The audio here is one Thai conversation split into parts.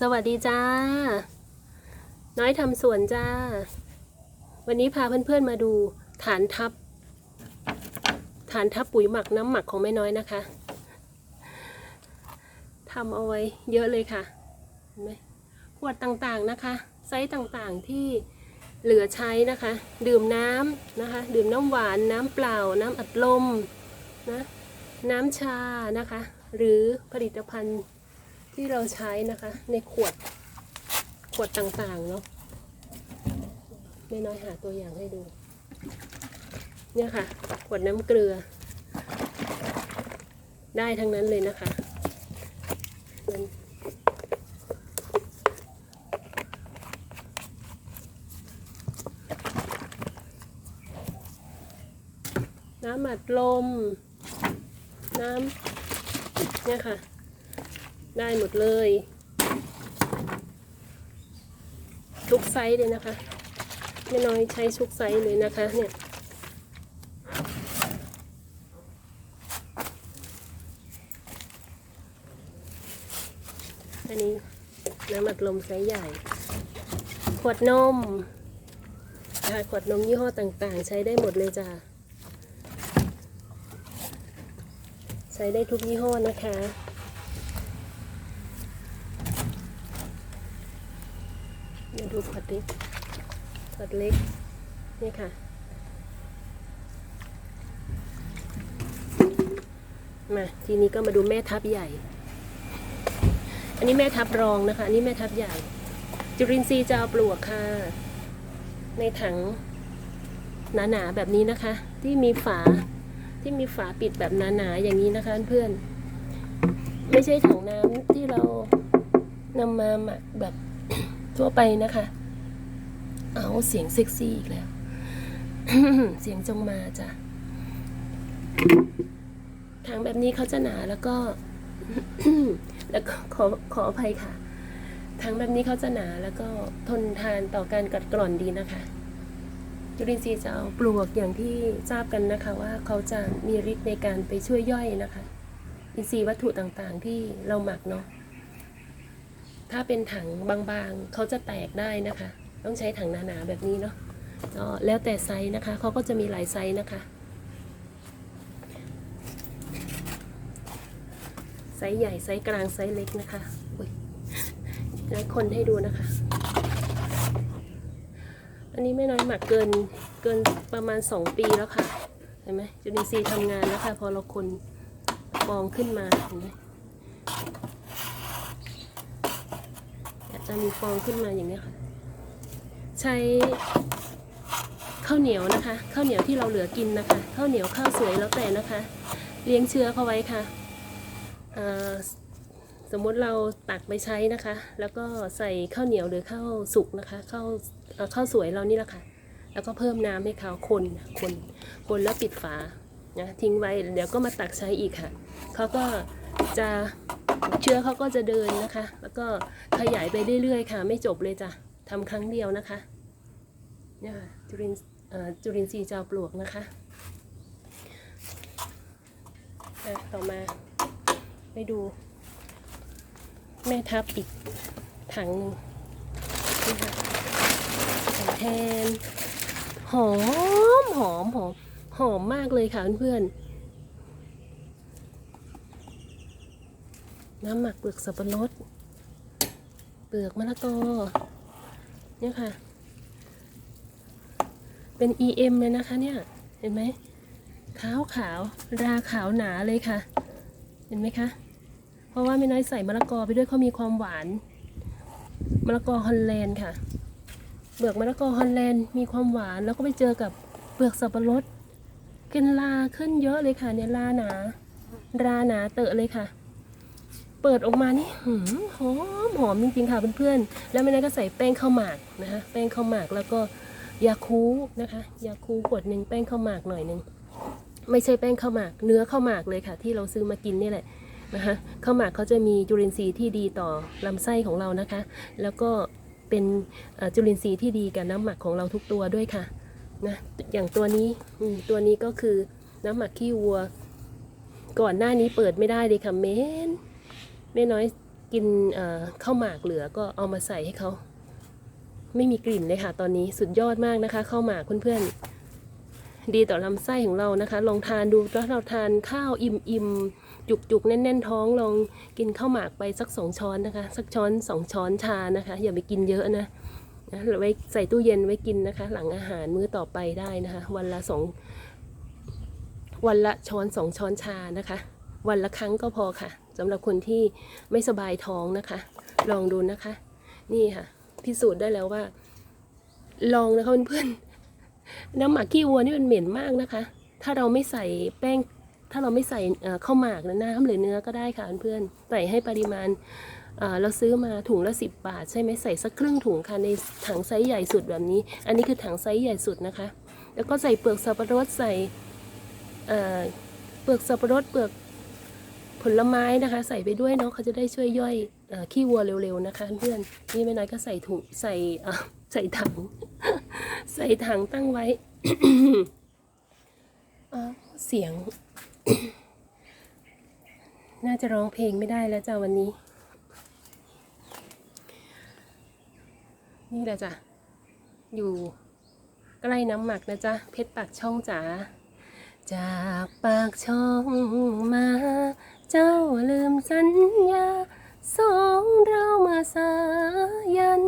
สวัสดีจ้า น้อยทำสวนจ้า วันนี้พาเพื่อนๆมาดูฐานทับ ฐานทับปุ๋ยหมักน้ำหมักของแม่น้อยนะคะทำเอาไว้เยอะเลยค่ะเห็นไหมขวดต่างๆนะคะ ไซส์ต่างๆที่เหลือใช้นะคะ ดื่มน้ำนะคะ ดื่มน้ำหวานน้ำเปล่า น้ำอัดลมนะน้ำชานะคะ หรือผลิตภัณฑ์ ที่เราใช้นะคะ ในขวดขวดต่างๆเนาะไม่น้อยหาตัวอย่างให้ดู เนี่ยค่ะ ขวดน้ำเกลือ ได้ทั้งนั้นเลยนะคะนน้ำอัดลม น้ำเนี่ยค่ะ ได้หมดเลย ทุกไซส์เลยนะคะไม่น้อยใช้ทุกไซส์เลยนะคะเนี่ยอันนี้น้ำอัดลมไซส์ใหญ่ ขวดนมนะคะขวดนมยี่ห้อต่างๆ ใช้ได้หมดเลยจ้ะใช้ได้ทุกยี่ห้อนะคะ มา ดูขวดเล็กขวดเล็ก นี่ค่ะ มาทีนี้ก็มาดูแม่ทับใหญ่ อันนี้แม่ทับรองนะคะ อันนี้แม่ทับใหญ่ จุลินทรีย์จะเอาปลวกค่ะ ในถังหนาๆแบบนี้นะคะ ที่มีฝาที่มีฝาปิดแบบหนาๆอย่างนี้นะคะเพื่อนไม่ใช่ถังน้ำที่เรานำมาหมักแบบ ทั่วไปนะคะ เอาเสียงเซ็กซี่อีกแล้ว เสียงจงมาจ้ะทางแบบนี้เขาจะหนาแล้วก็ แล้วก็ขอขออภัยค่ะทางแบบนี้เขาจะหนาแล้วก็ทนทานต่อการกัดกร่อนดีนะคะจุลินทรีย์จะเอาปลวกอย่างที่ทราบกันนะคะ ว่าเขาจะมีฤทธิ์ในการไปช่วยย่อยนะคะ อินทรีย์วัตถุต่างๆที่เราหมักเนาะ ถ้าเป็นถังบางๆ เขาจะแตกได้นะคะ ต้องใช้ถังหนาๆแบบนี้เนาะแล้วแต่ไซส์นะคะ เขาก็จะมีหลายไซส์นะคะ ไซส์ใหญ่ ไซส์กลาง ไซส์เล็กนะคะอุ้ยคนให้ดูนะคะ อันนี้ไม่น้อยหมักเกิน เกินประมาณ 2 ปีแล้วค่ะ เห็นไหมจุลินทรีย์ทำงานแล้วค่ะ พอเราคนฟองขึ้นมาเห็นไหม จะมีฟองขึ้นมาอย่างนี้ค่ะ ใช้ข้าวเหนียวนะคะข้าวเหนียวที่เราเหลือกินนะคะข้าวเหนียวข้าวสวยแล้วแต่นะคะ เลี้ยงเชื้อเข้าไว้ค่ะสมมติเราตักไปใช้นะคะ แล้วก็ใส่ข้าวเหนียวหรือข้าวสุกนะคะข้าวข้าวสวยเรานี่แหละค่ะ แล้วก็เพิ่มน้ำให้เขาคนคนคนแล้วปิดฝานะทิ้งไว้เดี๋ยวก็มาตักใช้อีกค่ะเขาก็จะ เชื้อเขาก็จะเดินนะคะ แล้วก็ขยายไปเรื่อยๆค่ะ ไม่จบเลยจ้ะทำครั้งเดียวนะคะเนี่ยค่ะจุลินจุลินทรีย์จ้าปลวกนะคะอะต่อมาไปดู แม่ทับอีกถังหนึ่งนี่ค่ะแทนหอมหอมหอมหอมมากเลยค่ะเพื่อนๆ น้ำหมักเปลือกสับปะรด เปลือกมะละกอเนี่ยค่ะ เป็น EM เลยนะคะเนี่ย เห็นไหมขาวขาว ราขาวหนาเลยค่ะ เห็นไหมคะ เพราะว่าไม่น้อยใส่มะละกอไปด้วยเขามีความหวาน มะละกอฮอลแลนด์ค่ะ เปลือกมะละกอฮอลแลนด์มีความหวานแล้วก็ไปเจอกับเปลือกสับปะรดกินลาขึ้นเยอะเลยค่ะเนี่ยลาหนา ราหนาเตอะเลยค่ะ เปิดออกมานี่หืมหอมหอมจริงๆค่ะเพื่อนๆ แล้วแม่นก็ใส่แป้งข้าวหมากนะคะ แป้งข้าวหมากแล้วก็ยาคูนะคะ ยาคูขวดหนึ่งแป้งข้าวหมากหน่อยหนึ่งไม่ใช่แป้งข้าวหมาก เนื้อข้าวหมากเลยค่ะ ที่เราซื้อมากินนี่แหละนะคะข้าวหมากเขาจะมีจุลินทรีย์ที่ดีต่อลำไส้ของเรานะคะ แล้วก็เป็นจุลินทรีย์ที่ดีกับน้ำหมักของเราทุกตัวด้วยค่ะนะอย่างตัวนี้ตัวนี้ก็คือน้ำหมักขี้วัว ก่อนหน้านี้เปิดไม่ได้เลยค่ะเมน แม่น้อยกินข้าวหมากเหลือก็เอามาใส่ให้เขา ไม่มีกลิ่นเลยค่ะ ตอนนี้สุดยอดมากนะคะข้าวหมากเพื่อนๆ ดีต่อลำไส้ของเรานะคะ ลองทานดูแล้วเราทานข้าวอิ่มๆ จุกๆ แน่นๆ ท้องลองกินข้าวหมากไปสักสองช้อนนะคะ สักช้อนสองช้อนชานะคะ อย่าไปกินเยอะนะนะไว้ใส่ตู้เย็นไว้กินนะคะ หลังอาหารมื้อต่อไปได้นะคะ วันละสองวันละช้อนสองช้อนชานะคะ วันละครั้งก็พอค่ะ สำหรับคนที่ไม่สบายท้องนะคะ ลองดูนะคะ นี่ค่ะ พิสูจน์ได้แล้วว่า ลองนะคะเพื่อนๆน้ำหมักขี้วัวนี่มันเหม็นมากนะคะ ถ้าเราไม่ใส่แป้ง ถ้าเราไม่ใส่ข้าวหมากนะน้ำหรือเนื้อก็ได้ค่ะเพื่อนๆใส่ให้ปริมาณเราซื้อมาถุงละสิบบาท ใช่ไหมใส่สักครึ่งถุงค่ะในถังไซส์ใหญ่สุดแบบนี้ อันนี้คือถังไซส์ใหญ่สุดนะคะ แล้วก็ใส่เปลือกสับปะรดใส่เปลือกสับปะรดเปลือก ผลไม้นะคะ ใส่ไปด้วยเนาะเขาจะได้ช่วยย่อยอขี้วัวเร็วๆนะคะ เพื่อนนี่ไม่น้อยก็ใส่ถุงใส่ใส่ถัง ใส่ถังตั้งไว้เสียง น่าจะร้องเพลงไม่ได้แล้วจ้ะวันนี้ นี่แหละจ้ะอยู่ใกล้น้ำหมักนะจ๊ะเพชรปากช่องจ๋าจากปากช่องมา เจ้าลืมสัญญา สองเรามาสายัน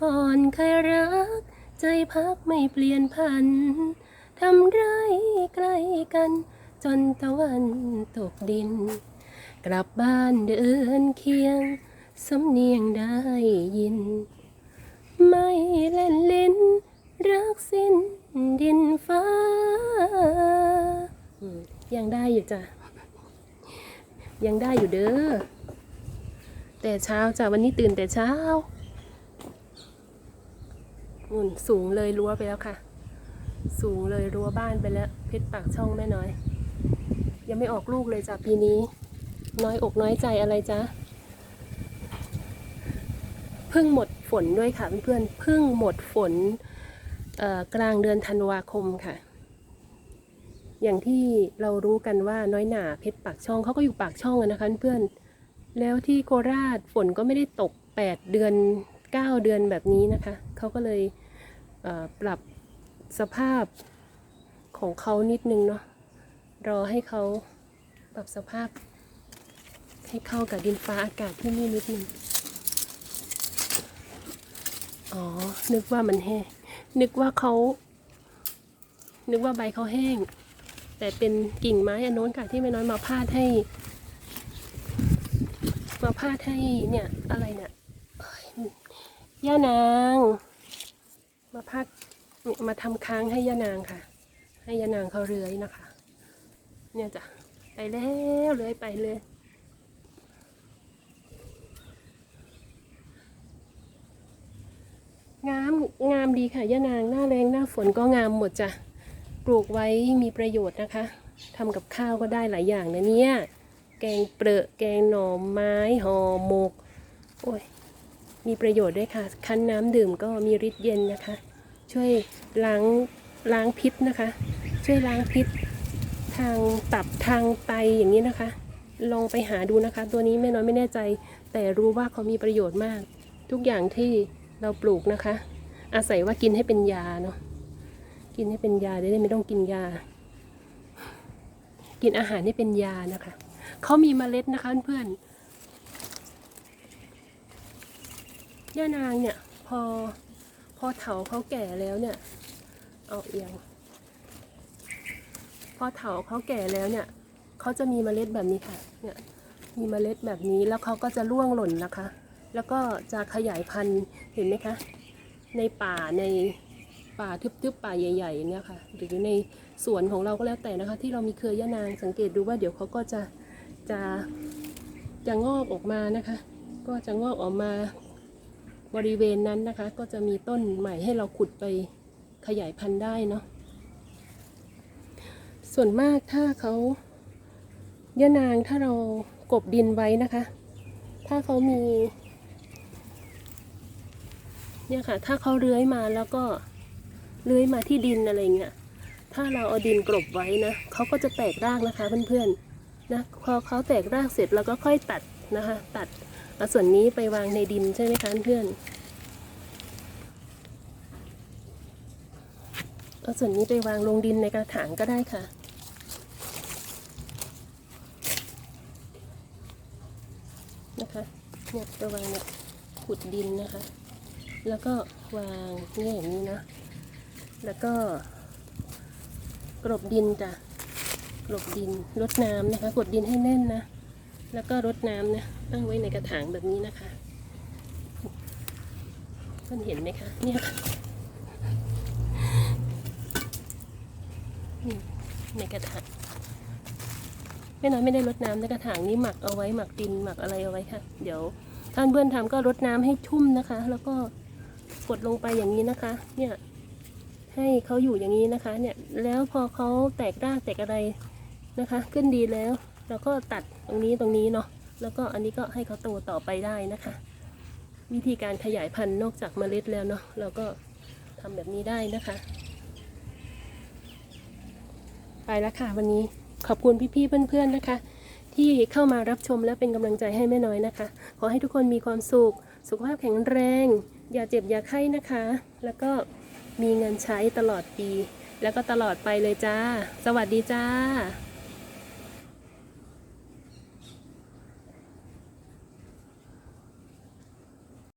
ก่อนเคยรัก ใจพักไม่เปลี่ยนพันทำไรใกล้กัน จนตะวันตกดิน กลับบ้านเดินเคียง สำเนียงได้ยิน ไม่เล่นลิ้นรักสิ้นดินฟ้ายังได้อยู่จ้ะ ยังได้อยู่เด้อ แต่เช้าจ้ะวันนี้ตื่นแต่เช้านุ่นสูงเลยรั้วไปแล้วค่ะ สูงเลยรั้วบ้านไปแล้ว เพชรปากช่องแม่น้อย ยังไม่ออกลูกเลยจ้ะปีนี้ น้อยอกน้อยใจอะไรจ๊ะเพิ่งหมดฝนด้วยค่ะเพื่อนๆเพิ่งหมดฝนกลางเดือนธันวาคมค่ะ อย่างที่เรารู้กันว่าน้อยหนาเพชรปากช่องเขาก็อยู่ปากช่องอะนะคะเพื่อนแล้วที่โคราชฝนก็ไม่ได้ตก 8 เดือน 9 เดือนแบบนี้นะคะเขาก็เลยเปรับสภาพของเขานิดนึงเนาะรอให้เขาปรับสภาพ ให้เข้ากับดินฟ้าอากาศที่นี่นิดนึงอ๋อ นึกว่ามันแห้ง นึกว่าเขา นึกว่าใบเขาแห้ง แต่เป็นกิ่งไม้อันโน้นค่ะที่แม่น้อยมาพาดให้ มาพาดให้เนี่ยอะไรเนี่ยเอ้ยย่านาง มาพาดมาทำค้างให้ย่านางค่ะ ให้ย่านางเขาเลื้อยนะคะ เนี่ยจ้ะไปแล้วเลื้อยไปเลยงามงามดีค่ะย่านางหน้าแรงหน้าฝนก็งามหมดจ้ะ ปลูกไว้มีประโยชน์นะคะทำกับข้าวก็ได้หลายอย่างนะเนี่ย แกงเปรอะแกงหน่อไม้ห่อหมก โอ้ย มีประโยชน์ด้วยค่ะ คั้นน้ำดื่มก็มีฤทธิ์เย็นนะคะ ช่วยล้างล้างพิษนะคะ ช่วยล้างพิษ ทางตับทางไตอย่างนี้นะคะ ลองไปหาดูนะคะ ตัวนี้แม่น้อยไม่แน่ใจ แต่รู้ว่าเขามีประโยชน์มาก ทุกอย่างที่เราปลูกนะคะ อาศัยว่ากินให้เป็นยาเนาะ กินให้เป็นยาได้ไม่ต้องกินยา กินอาหารให้เป็นยานะคะเขามีเมล็ดนะคะเพื่อนๆย่านางเนี่ย พอพอเถาเขาแก่แล้วเนี่ย เอาเอียง พอเถาเขาแก่แล้วเนี่ยเขาจะมีเมล็ดแบบนี้ค่ะ เนี่ยมีเมล็ดแบบนี้แล้วเขาก็จะร่วงหล่นนะคะ แล้วก็จะขยายพันธุ์เห็นไหมคะ ในป่าใน ป่าทึบๆป่าใหญ่ๆเนี่ยค่ะหรือในสวนของเราก็แล้วแต่นะคะ ที่เรามีเครือยะนางสังเกตดูว่าเดี๋ยวเขาก็จะจะจะงอกออกมานะคะ ก็จะงอกออกมาบริเวณนั้นนะคะ ก็จะมีต้นใหม่ให้เราขุดไปขยายพันธุ์ได้เนาะส่วนมากถ้าเขายะนางถ้าเรากบดินไว้นะคะ ถ้าเขามีเนี่ยค่ะ ถ้าเขาเลื้อยมาแล้วก็ เลื้อยมาที่ดินอะไรเงี้ยถ้าเราเอาดินกลบไว้นะเขาก็จะแตกรากนะคะเพื่อนๆนะพอเขาแตกรากเสร็จเราก็ค่อยตัดนะคะ ตัดเอาส่วนนี้ไปวางในดินใช่ไหมคะเพื่อนเอาส่วนนี้ไปวางลงดินในกระถางก็ได้ค่ะนะคะเนี่ยจะวางเนี่ยขุดดินนะคะ แล้วก็วางเนี่ยอย่างนี้นะ แล้วก็กรบดินจ้ะกรบดินรดน้ำนะคะกดดินให้แน่นนะ แล้วก็รดน้ำนะตั้งไว้ในกระถางแบบนี้นะคะท่านเห็นไหมคะเนี่ยในกระถางแม่น้อยไม่ได้รดน้ำในกระถางนี้หมักเอาไว้หมักดินหมักอะไรเอาไว้ค่ะ เดี๋ยวท่านเพื่อนทำก็รดน้ำให้ชุ่มนะคะ แล้วก็กดลงไปอย่างนี้นะคะ เนี่ย ให้เขาอยู่อย่างนี้นะคะเนี่ยแล้วพอเขาแตกรากแตกอะไรนะคะ ขึ้นดีแล้วเราก็ตัดตรงนี้ตรงนี้เนาะแล้วก็อันนี้ก็ให้เขาโตต่อไปได้นะคะ วิธีการขยายพันธุ์นอกจากเมล็ดแล้วเนาะเราก็ทำแบบนี้ได้นะคะ ไปแล้วค่ะวันนี้ขอบคุณพี่ๆเพื่อนๆนะคะ ที่เข้ามารับชมและเป็นกำลังใจให้แม่น้อยนะคะ ขอให้ทุกคนมีความสุข สุขภาพแข็งแรง อย่าเจ็บอย่าไข้นะคะ แล้วก็ มีเงินใช้ตลอดปี แล้วก็ตลอดไปเลยจ้า สวัสดีจ้า